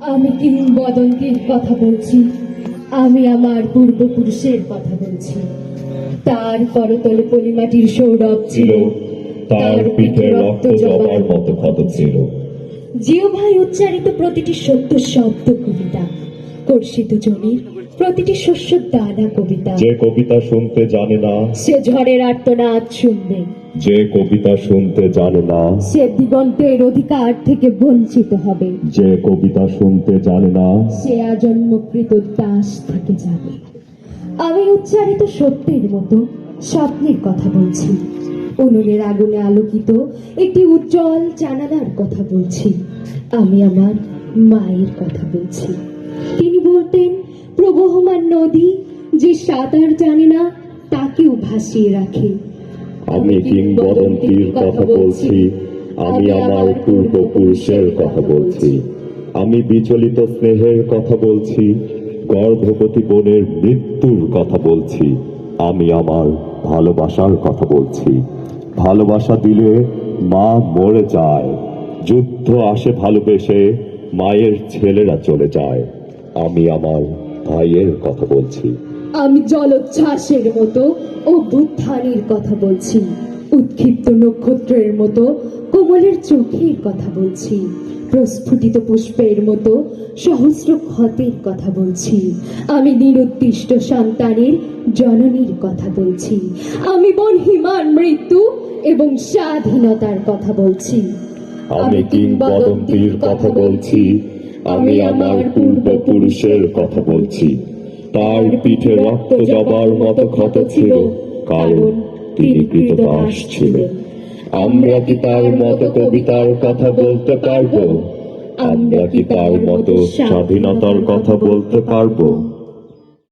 আমি কিংবদন্তির কথা বলছি? আমি আমার পূর্বপুরুষের কথা বলছি। তার করতলে পলিমাটির সৌরভ ছিল। তার পিঠে রক্ত জবার মতো ক্ষত ছিল। জিও ভাই উচ্চারিত প্রতিটি সত্য শব্দ কবিতা। কর্ষিত জমির প্রতিটি শস্য দানা কবিতা। যে কবিতা শুনতে জানে না সে ঝড়ের আর্তনাদ শুনবে। যে কবিতা শুনতে জানে না সে দিগন্তের অধিকার থেকে বঞ্চিত হবে। যে কবিতা শুনতে জানে না সে আজন্মকৃত দাস থেকে যাবে আমি উচ্চারিত সত্যের মতো স্বপ্নের কথা বলছি। উনুনের আগুনে আলোকিত একটি উজ্জ্বল জানালার কথা বলছি। আমি আমার মায়ের কথা বলছি। তিনি বলতেন প্রবহমান নদী যে সাঁতার জানে না তাকেও ভাসিয়ে রাখে। আমি কিংবদন্তির কথা বলছি আমি আমার পূর্বপুরুষের কথা বলছি। আমি বিচলিত স্নেহের কথা বলছি গর্ভবতী বোনের মৃত্যুর কথা বলছি। আমি আমার ভালোবাসার কথা বলছি। ভালোবাসা দিলে মা মরে যায় যুদ্ধ আসে ভালোবেসে মায়ের ছেলেরা চলে যায়। আমি আমার ভাইয়ের কথা বলছি। আমি জলোচ্ছ্বাসের মতো অভ্যুত্থানের কথা বলছি। উৎক্ষিপ্ত নক্ষত্রের মতো কোমলের চোখের কথা বলছি। প্রস্ফুটিত পুষ্পের মতো সহস্র ক্ষতের কথা বলছি। আমি নিরুদ্দিষ্ট সন্তানের জননীর কথা বলছি। আমি বনহিমার মৃত্যু এবং স্বাধীনতার কথা বলছি। আমি কিংবদন্তির কথা বলছি। আমি আমার পূর্বপুরুষের কথা বলছি। তার পিঠে রক্ত যাবার মতো ক্ষত ছিল, কারণ তিনি কৃতদাস ছিলেন। আমরা কি তার মতো কবিতার কথা বলতে পারব? আমরা কি তার মতো স্বাধীনতার কথা বলতে পারব?